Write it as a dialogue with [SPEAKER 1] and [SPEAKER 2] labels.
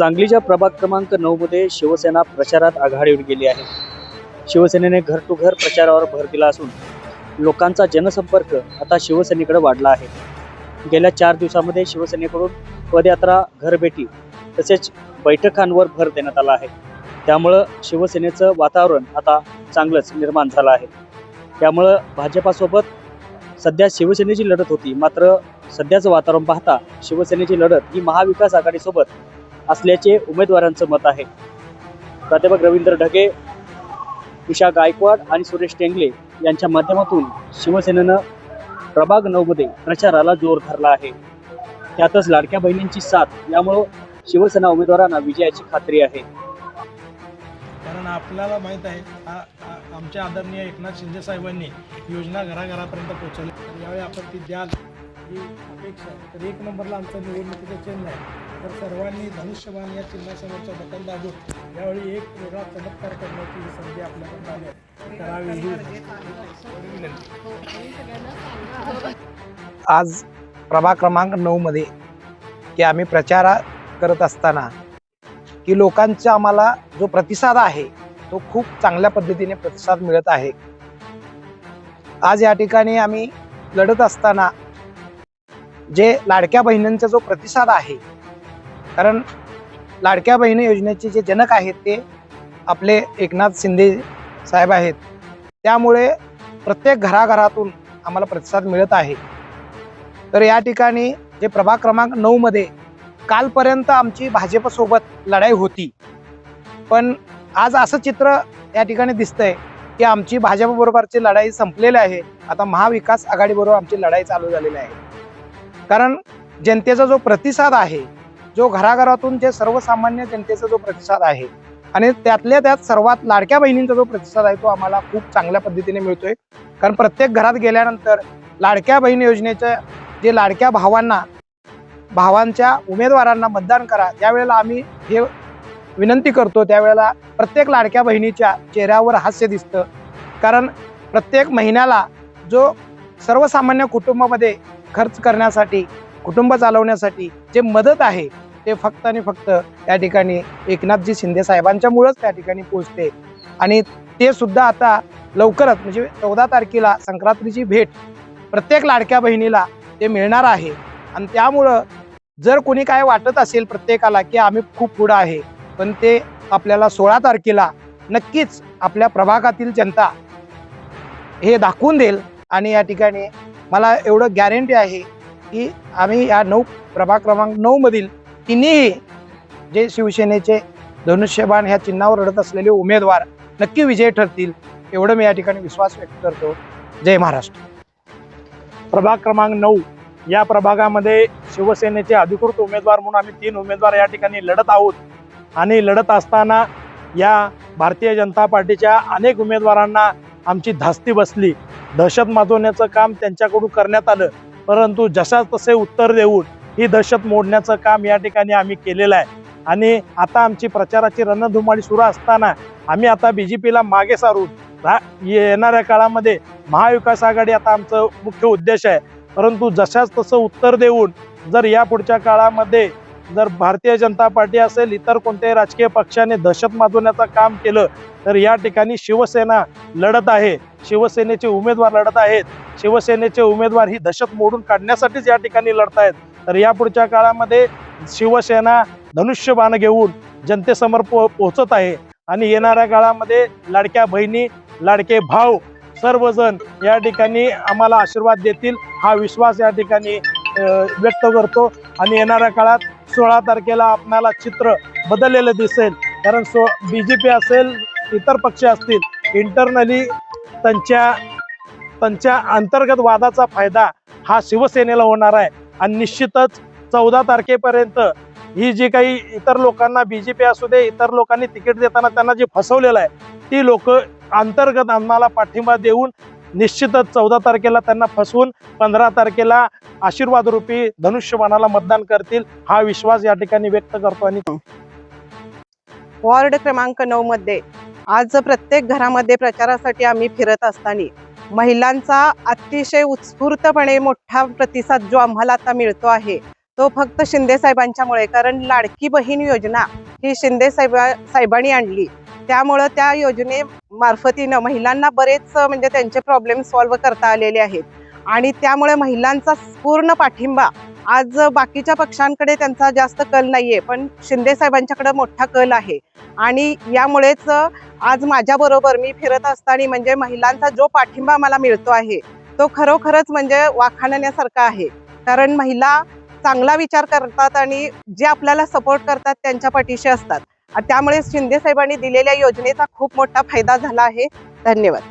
[SPEAKER 1] सांगलीच्या प्रभाग क्रमांक नऊमध्ये शिवसेना प्रचारात आघाडीवर गेली आहे. शिवसेनेने घर टू घर प्रचारावर भर दिला असून लोकांचा जनसंपर्क आता शिवसेनेकडे वाढला आहे. गेल्या चार दिवसामध्ये शिवसेनेकडून पदयात्रा घरभेटी तसेच बैठकांवर भर देण्यात आला आहे. त्यामुळं शिवसेनेचं वातावरण आता चांगलंच निर्माण झालं आहे. त्यामुळं भाजपासोबत सध्या शिवसेनेची लढत होती. मात्र सध्याचं वातावरण पाहता शिवसेनेची लढत ही महाविकास आघाडीसोबत असल्याचे उमेदवारांचं मत आहे. प्राध्यापक रवींद्र ढगे उषा गायकवाड आणि सुरेश टेंगले यांच्या माध्यमातून शिवसेनेनं प्रभाग नऊमध्ये प्रचाराला जोर धरला आहे. त्यातच लाडक्या बहिणींची साथ यामुळं शिवसेना उमेदवारांना विजयाची खात्री आहे.
[SPEAKER 2] कारण आपल्याला माहीत आहे आमच्या आदरणीय एकनाथ शिंदे साहेबांनी योजना घराघरापर्यंत पोहोचवली. यावेळी आपण ती द्याल ही अपेक्षा तर एक नंबरला आमचं निवडणुकीचं चिन्ह आहे. तर सर्वांनी धनुष्यबाण या चिन्हासमोरचा बटन दाबून यावेळी एक वेगळा चमत्कार करण्याची ही संधी आपल्याकडे आली करावी
[SPEAKER 3] आज प्रभा क्रमांक नऊमध्ये की आम्ही प्रचार करत असताना की लोकांचा आम्हाला जो प्रतिसाद आहे तो खूप चांगल्या पद्धतीने प्रतिसाद मिळत आहे. आज या ठिकाणी आम्ही लढत असताना जे लाडक्या बहिणींचा जो प्रतिसाद आहे कारण लाडक्या बहिणी योजनेचे जे जनक आहेत ते आपले एकनाथ शिंदे साहेब आहेत. त्यामुळे प्रत्येक घराघरातून आम्हाला प्रतिसाद मिळत आहे. तर या ठिकाणी जे प्रभाग क्रमांक नऊमध्ये कालपर्यंत आमची भाजपसोबत लढाई होती. पण आज असं चित्र या ठिकाणी दिसतंय की आमची भाजपबरोबरची लढाई संपलेली आहे. आता महाविकास आघाडीबरोबर आमची लढाई चालू झालेली आहे. कारण जनतेचा जो प्रतिसाद आहे जो घराघरातून जे सर्वसामान्य जनतेचा जो प्रतिसाद आहे आणि त्यातल्या त्यात सर्वात लाडक्या बहिणींचा जो प्रतिसाद आहे तो आम्हाला खूप चांगल्या पद्धतीने मिळतोय. कारण प्रत्येक घरात गेल्यानंतर लाडक्या बहीण योजनेच्या जे लाडक्या भावांना भावांच्या उमेदवारांना मतदान करा त्यावेळेला आम्ही हे विनंती करतो त्यावेळेला प्रत्येक लाडक्या बहिणीच्या चेहऱ्यावर हास्य दिसतं. कारण प्रत्येक महिन्याला जो सर्वसामान्य कुटुंबामध्ये खर्च करण्यासाठी कुटुंब चालवण्यासाठी जे मदत आहे ते फक्त आणि फक्त या ठिकाणी एकनाथजी शिंदे साहेबांच्यामुळंच त्या ठिकाणी पोहोचते. आणि ते सुद्धा आता लवकरच म्हणजे चौदा तारखेला संक्रांतीची भेट प्रत्येक लाडक्या बहिणीला ते मिळणार आहे. आणि त्यामुळं जर कोणी काय वाटत असेल प्रत्येकाला की आम्ही खूप पुढं आहे पण ते आपल्याला सोळा तारखेला नक्कीच आपल्या प्रभागातील जनता हे दाखवून देईल. आणि या ठिकाणी मला एवढं गॅरंटी आहे की आम्ही या नऊ प्रभाग क्रमांक नऊमधील तिन्ही जे शिवसेनेचे धनुष्यबाण ह्या चिन्हावर लढत असलेले उमेदवार नक्की विजयी ठरतील एवढं मी या ठिकाणी विश्वास व्यक्त करतो. जय महाराष्ट्र.
[SPEAKER 2] प्रभाग क्रमांक नऊ. या प्रभागामध्ये शिवसेनेचे अधिकृत उमेदवार म्हणून आम्ही तीन उमेदवार या ठिकाणी लढत आहोत. आणि लढत असताना या भारतीय जनता पार्टीच्या अनेक उमेदवारांना आमची धास्ती बसली. दहशत माजवण्याचं काम त्यांच्याकडून करण्यात आलं. परंतु जशाच तसे उत्तर देऊन ही दहशत मोडण्याचं काम या ठिकाणी आम्ही केलेलं आहे. आणि आता आमची प्रचाराची रणधुमाळी सुरू असताना आम्ही आता बी जे पीला मागे सारून रा येणाऱ्या काळामध्ये महाविकास आघाडी आता आमचं मुख्य उद्देश आहे. परंतु जशाच तसं उत्तर देऊन जर या पुढच्या काळामध्ये जर भारतीय जनता पार्टी असेल इतर कोणत्याही राजकीय पक्षाने दहशत माजवण्याचं काम केलं तर या ठिकाणी शिवसेना लढत आहे. शिवसेनेचे उमेदवार लढत आहेत. शिवसेनेचे उमेदवार ही दहशत मोडून काढण्यासाठीच या ठिकाणी लढत आहेत तर या पुढच्या काळामध्ये शिवसेना धनुष्यबाण घेऊन जनतेसमोर पो पोहोचत आहे. आणि येणाऱ्या काळामध्ये लाडक्या बहिणी लाडके भाव सर्वजण या ठिकाणी आम्हाला आशीर्वाद देतील हा विश्वास या ठिकाणी व्यक्त करतो. आणि येणाऱ्या काळात सोळा तारखेला आपणाला चित्र बदललेलं दिसेल. कारण सो बी जे पी असेल इतर पक्ष असतील इंटरनली त्यांच्या त्यांच्या अंतर्गत वादाचा फायदा हा शिवसेनेला होणार आहे. आणि निश्चितच चौदा तारखेपर्यंत ही जी काही इतर लोकांना बी जे पी असू दे इतर लोकांनी तिकीट देताना त्यांना जे फसवलेलं आहे ती लोक अंतर्गत आम्हाला पाठिंबा देऊन निश्चितच चौदा तारखेला त्यांना फसवून पंधरा तारखेला आशीर्वाद रूपी धनुष्यबाणाला मतदान करतील हा विश्वास या ठिकाणी व्यक्त करतो आणि
[SPEAKER 4] वॉर्ड क्रमांक नऊ मध्ये आज प्रत्येक घरामध्ये प्रचारासाठी आम्ही फिरत असताना महिलांचा अतिशय उत्स्फूर्तपणे मोठा प्रतिसाद जो आम्हाला आता मिळतो आहे तो फक्त शिंदे साहेबांच्यामुळे. कारण लाडकी बहीण योजना ही शिंदे साहेबा साहेबांनी आणली. त्यामुळं त्या योजनेमार्फतीनं महिलांना बरेच म्हणजे त्यांचे प्रॉब्लेम सॉल्व्ह करता आलेले आहेत. आणि त्यामुळे महिलांचा पूर्ण पाठिंबा. आज बाकीच्या पक्षांकडे त्यांचा जास्त कल नाही आहे पण शिंदे साहेबांच्याकडे मोठा कल आहे. आणि यामुळेच आज माझ्याबरोबर मी फिरत असताना म्हणजे महिलांचा जो पाठिंबा मला मिळतो आहे तो खरोखरच म्हणजे वाखाणण्यासारखा आहे. कारण महिला चांगला विचार करतात आणि जे आपल्याला सपोर्ट करतात त्यांच्या पाठीशी असतात. त्यामुळे शिंदे साहेबांनी दिलेल्या योजनेचा खूप मोठा फायदा झाला आहे. धन्यवाद.